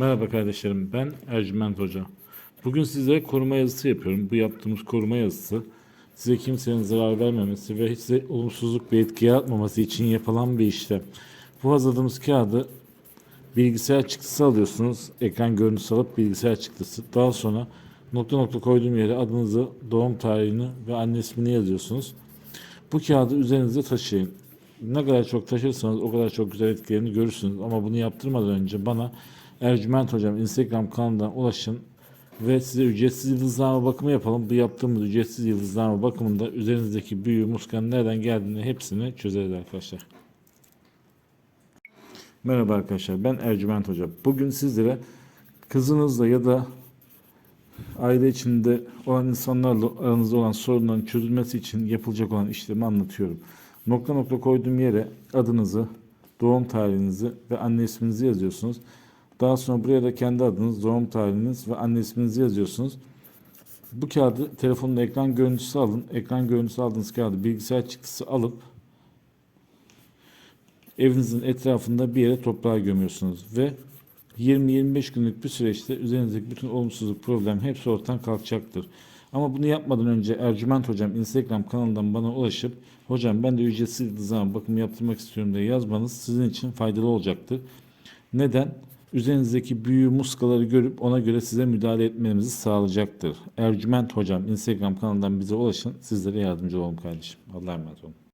Merhaba kardeşlerim, ben Ercüment Hoca. Bugün size koruma yazısı yapıyorum. Bu yaptığımız koruma yazısı size kimsenin zarar vermemesi ve size olumsuzluk bir etki yaratmaması için yapılan bir işlem. Bu hazırladığımız kağıdı bilgisayar çıktısı alıyorsunuz. Ekran görüntüsü alıp bilgisayar çıktısı. Daha sonra nokta nokta koyduğum yere adınızı, doğum tarihini ve anne ismini yazıyorsunuz. Bu kağıdı üzerinizde taşıyın. Ne kadar çok taşırsanız o kadar çok güzel etkilerini görürsünüz. Ama bunu yaptırmadan önce bana Ercüment Hocam Instagram kanalından ulaşın ve size ücretsiz yıldızlama bakımı yapalım. Bu yaptığımız ücretsiz yıldızlama bakımında üzerinizdeki büyü, muskanın nereden geldiğini hepsini çözeriz arkadaşlar. Merhaba arkadaşlar ben Ercüment Hoca. Bugün sizlere kızınızla ya da aile içinde olan insanlarla aranızda olan sorunların çözülmesi için yapılacak olan işlemi anlatıyorum. Nokta nokta koyduğum yere adınızı, doğum tarihinizi ve anne isminizi yazıyorsunuz. Daha sonra buraya da kendi adınız, doğum tarihiniz ve anne isminizi yazıyorsunuz. Bu kağıdı telefonun ekran görüntüsü alın. Ekran görüntüsü aldığınız kağıdı bilgisayar çıktısı alıp evinizin etrafında bir yere toprağa gömüyorsunuz ve 20-25 günlük bir süreçte üzerinizdeki bütün olumsuzluk, problem hepsi ortadan kalkacaktır. Ama bunu yapmadan önce Ercüment Hocam Instagram kanalından bana ulaşıp hocam ben de ücretsiz zaman bakım yaptırmak istiyorum diye yazmanız sizin için faydalı olacaktır. Neden? Üzerinizdeki büyü muskaları görüp ona göre size müdahale etmenizi sağlayacaktır. Ercüment Hocam Instagram kanalından bize ulaşın. Sizlere yardımcı olun kardeşim. Allah'a emanet olun.